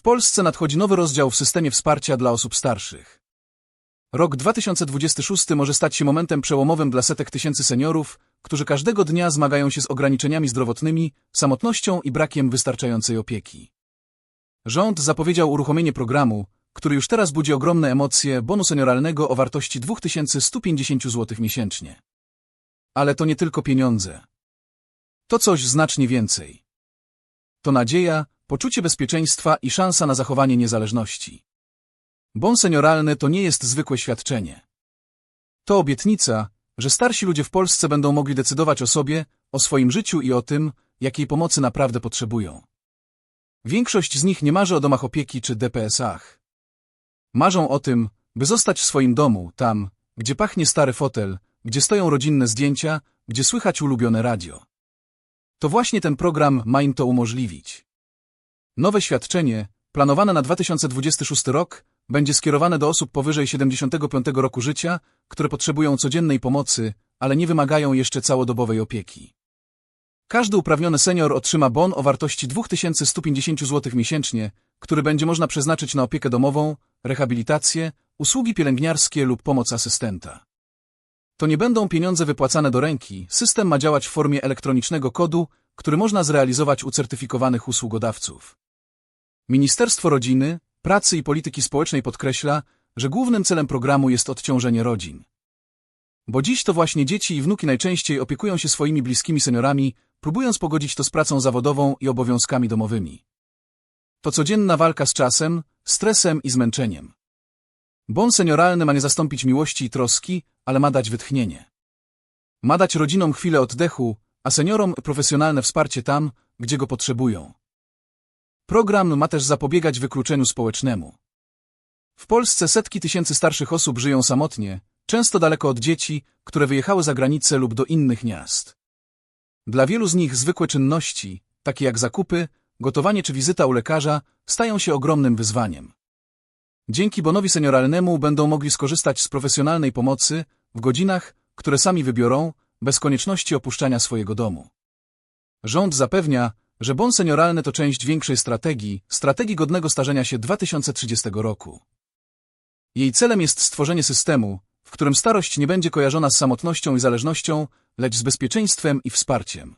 W Polsce nadchodzi nowy rozdział w systemie wsparcia dla osób starszych. Rok 2026 może stać się momentem przełomowym dla setek tysięcy seniorów, którzy każdego dnia zmagają się z ograniczeniami zdrowotnymi, samotnością i brakiem wystarczającej opieki. Rząd zapowiedział uruchomienie programu, który już teraz budzi ogromne emocje bonu senioralnego o wartości 2150 zł miesięcznie. Ale to nie tylko pieniądze. To coś znacznie więcej. To nadzieja, poczucie bezpieczeństwa i szansa na zachowanie niezależności. Bon senioralny to nie jest zwykłe świadczenie. To obietnica, że starsi ludzie w Polsce będą mogli decydować o sobie, o swoim życiu i o tym, jakiej pomocy naprawdę potrzebują. Większość z nich nie marzy o domach opieki czy DPS-ach. Marzą o tym, by zostać w swoim domu, tam, gdzie pachnie stary fotel, gdzie stoją rodzinne zdjęcia, gdzie słychać ulubione radio. To właśnie ten program ma im to umożliwić. Nowe świadczenie, planowane na 2026 rok, będzie skierowane do osób powyżej 75 roku życia, które potrzebują codziennej pomocy, ale nie wymagają jeszcze całodobowej opieki. Każdy uprawniony senior otrzyma bon o wartości 2150 zł miesięcznie, który będzie można przeznaczyć na opiekę domową, rehabilitację, usługi pielęgniarskie lub pomoc asystenta. To nie będą pieniądze wypłacane do ręki, system ma działać w formie elektronicznego kodu, który można zrealizować u certyfikowanych usługodawców. Ministerstwo Rodziny, Pracy i Polityki Społecznej podkreśla, że głównym celem programu jest odciążenie rodzin. Bo dziś to właśnie dzieci i wnuki najczęściej opiekują się swoimi bliskimi seniorami, próbując pogodzić to z pracą zawodową i obowiązkami domowymi. To codzienna walka z czasem, stresem i zmęczeniem. Bon senioralny ma nie zastąpić miłości i troski, ale ma dać wytchnienie. Ma dać rodzinom chwilę oddechu, a seniorom profesjonalne wsparcie tam, gdzie go potrzebują. Program ma też zapobiegać wykluczeniu społecznemu. W Polsce setki tysięcy starszych osób żyją samotnie, często daleko od dzieci, które wyjechały za granicę lub do innych miast. Dla wielu z nich zwykłe czynności, takie jak zakupy, gotowanie czy wizyta u lekarza, stają się ogromnym wyzwaniem. Dzięki bonowi senioralnemu będą mogli skorzystać z profesjonalnej pomocy w godzinach, które sami wybiorą, bez konieczności opuszczania swojego domu. Rząd zapewnia, że bon senioralny to część większej strategii, strategii godnego starzenia się 2030 roku. Jej celem jest stworzenie systemu, w którym starość nie będzie kojarzona z samotnością i zależnością, lecz z bezpieczeństwem i wsparciem.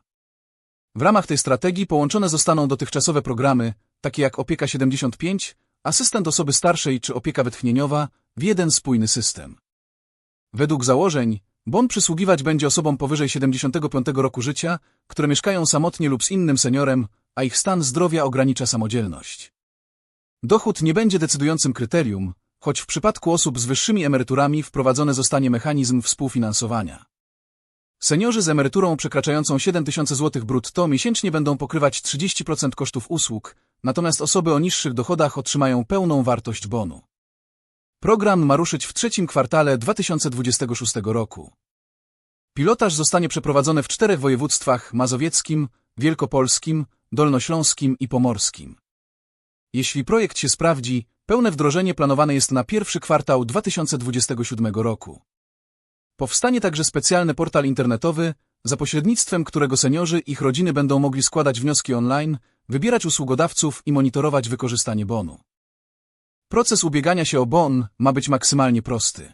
W ramach tej strategii połączone zostaną dotychczasowe programy, takie jak Opieka 75, Asystent osoby starszej czy opieka wytchnieniowa, w jeden spójny system. Według założeń, bon przysługiwać będzie osobom powyżej 75 roku życia, które mieszkają samotnie lub z innym seniorem, a ich stan zdrowia ogranicza samodzielność. Dochód nie będzie decydującym kryterium, choć w przypadku osób z wyższymi emeryturami wprowadzony zostanie mechanizm współfinansowania. Seniorzy z emeryturą przekraczającą 7000 zł brutto miesięcznie będą pokrywać 30% kosztów usług, natomiast osoby o niższych dochodach otrzymają pełną wartość bonu. Program ma ruszyć w trzecim kwartale 2026 roku. Pilotaż zostanie przeprowadzony w czterech województwach mazowieckim, wielkopolskim, dolnośląskim i pomorskim. Jeśli projekt się sprawdzi, pełne wdrożenie planowane jest na pierwszy kwartał 2027 roku. Powstanie także specjalny portal internetowy, za pośrednictwem którego seniorzy i ich rodziny będą mogli składać wnioski online, wybierać usługodawców i monitorować wykorzystanie bonu. Proces ubiegania się o bon ma być maksymalnie prosty.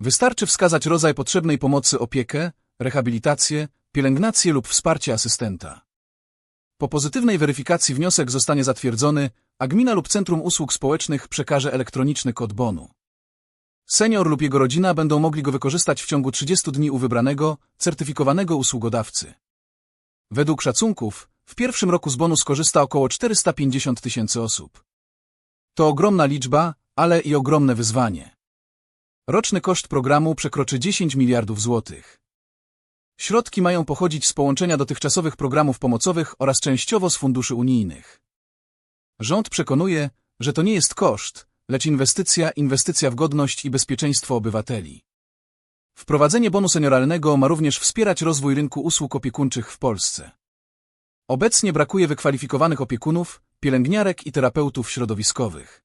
Wystarczy wskazać rodzaj potrzebnej pomocy opiekę, rehabilitację, pielęgnację lub wsparcie asystenta. Po pozytywnej weryfikacji wniosek zostanie zatwierdzony, a gmina lub Centrum Usług Społecznych przekaże elektroniczny kod bonu. Senior lub jego rodzina będą mogli go wykorzystać w ciągu 30 dni u wybranego, certyfikowanego usługodawcy. Według szacunków, w pierwszym roku z bonu skorzysta około 450 tysięcy osób. To ogromna liczba, ale i ogromne wyzwanie. Roczny koszt programu przekroczy 10 miliardów złotych. Środki mają pochodzić z połączenia dotychczasowych programów pomocowych oraz częściowo z funduszy unijnych. Rząd przekonuje, że to nie jest koszt, lecz inwestycja, inwestycja w godność i bezpieczeństwo obywateli. Wprowadzenie bonu senioralnego ma również wspierać rozwój rynku usług opiekuńczych w Polsce. Obecnie brakuje wykwalifikowanych opiekunów, pielęgniarek i terapeutów środowiskowych.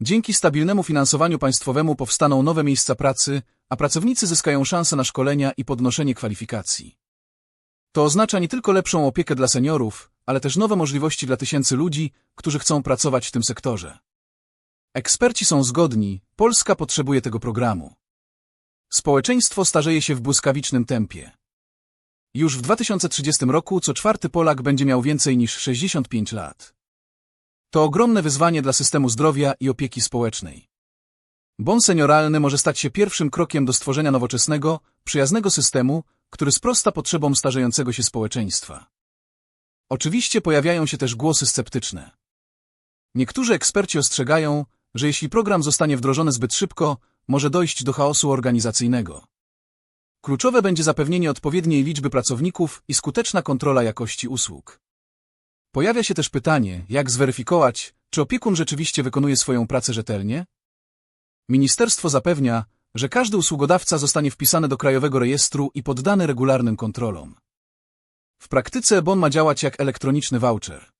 Dzięki stabilnemu finansowaniu państwowemu powstaną nowe miejsca pracy, a pracownicy zyskają szansę na szkolenia i podnoszenie kwalifikacji. To oznacza nie tylko lepszą opiekę dla seniorów, ale też nowe możliwości dla tysięcy ludzi, którzy chcą pracować w tym sektorze. Eksperci są zgodni, Polska potrzebuje tego programu. Społeczeństwo starzeje się w błyskawicznym tempie. Już w 2030 roku co czwarty Polak będzie miał więcej niż 65 lat. To ogromne wyzwanie dla systemu zdrowia i opieki społecznej. Bon senioralny może stać się pierwszym krokiem do stworzenia nowoczesnego, przyjaznego systemu, który sprosta potrzebom starzejącego się społeczeństwa. Oczywiście pojawiają się też głosy sceptyczne. Niektórzy eksperci ostrzegają, że jeśli program zostanie wdrożony zbyt szybko, może dojść do chaosu organizacyjnego. Kluczowe będzie zapewnienie odpowiedniej liczby pracowników i skuteczna kontrola jakości usług. Pojawia się też pytanie, jak zweryfikować, czy opiekun rzeczywiście wykonuje swoją pracę rzetelnie? Ministerstwo zapewnia, że każdy usługodawca zostanie wpisany do Krajowego Rejestru i poddany regularnym kontrolom. W praktyce bon ma działać jak elektroniczny voucher.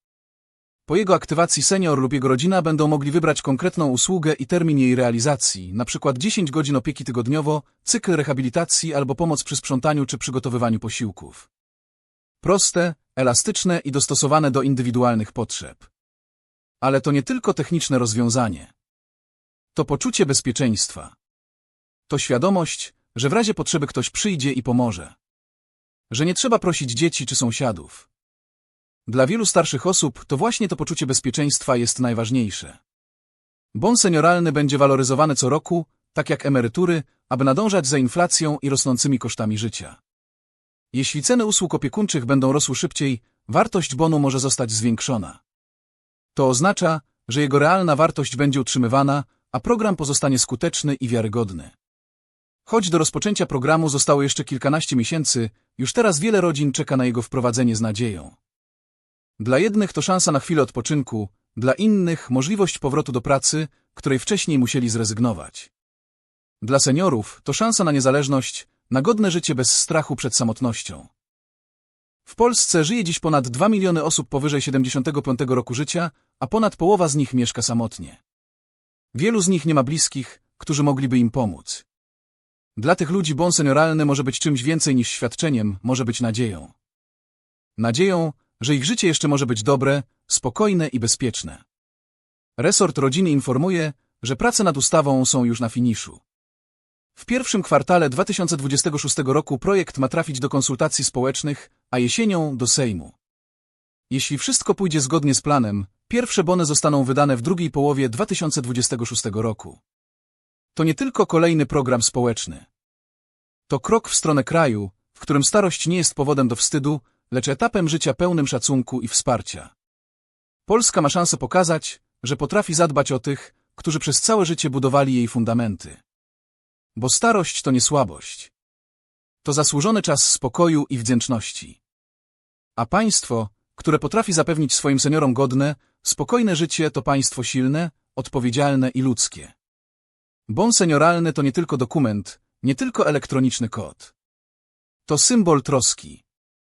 Po jego aktywacji senior lub jego rodzina będą mogli wybrać konkretną usługę i termin jej realizacji, np. 10 godzin opieki tygodniowo, cykl rehabilitacji albo pomoc przy sprzątaniu czy przygotowywaniu posiłków. Proste, elastyczne i dostosowane do indywidualnych potrzeb. Ale to nie tylko techniczne rozwiązanie. To poczucie bezpieczeństwa. To świadomość, że w razie potrzeby ktoś przyjdzie i pomoże. Że nie trzeba prosić dzieci czy sąsiadów. Dla wielu starszych osób to właśnie to poczucie bezpieczeństwa jest najważniejsze. Bon senioralny będzie waloryzowany co roku, tak jak emerytury, aby nadążać za inflacją i rosnącymi kosztami życia. Jeśli ceny usług opiekuńczych będą rosły szybciej, wartość bonu może zostać zwiększona. To oznacza, że jego realna wartość będzie utrzymywana, a program pozostanie skuteczny i wiarygodny. Choć do rozpoczęcia programu zostało jeszcze kilkanaście miesięcy, już teraz wiele rodzin czeka na jego wprowadzenie z nadzieją. Dla jednych to szansa na chwilę odpoczynku, dla innych możliwość powrotu do pracy, której wcześniej musieli zrezygnować. Dla seniorów to szansa na niezależność, na godne życie bez strachu przed samotnością. W Polsce żyje dziś ponad 2 miliony osób powyżej 75 roku życia, a ponad połowa z nich mieszka samotnie. Wielu z nich nie ma bliskich, którzy mogliby im pomóc. Dla tych ludzi bon senioralny może być czymś więcej niż świadczeniem, może być nadzieją. Nadzieją, że ich życie jeszcze może być dobre, spokojne i bezpieczne. Resort Rodziny informuje, że prace nad ustawą są już na finiszu. W pierwszym kwartale 2026 roku projekt ma trafić do konsultacji społecznych, a jesienią do Sejmu. Jeśli wszystko pójdzie zgodnie z planem, pierwsze bony zostaną wydane w drugiej połowie 2026 roku. To nie tylko kolejny program społeczny. To krok w stronę kraju, w którym starość nie jest powodem do wstydu, lecz etapem życia pełnym szacunku i wsparcia. Polska ma szansę pokazać, że potrafi zadbać o tych, którzy przez całe życie budowali jej fundamenty. Bo starość to nie słabość. To zasłużony czas spokoju i wdzięczności. A państwo, które potrafi zapewnić swoim seniorom godne, spokojne życie, to państwo silne, odpowiedzialne i ludzkie. Bon senioralny to nie tylko dokument, nie tylko elektroniczny kod. To symbol troski.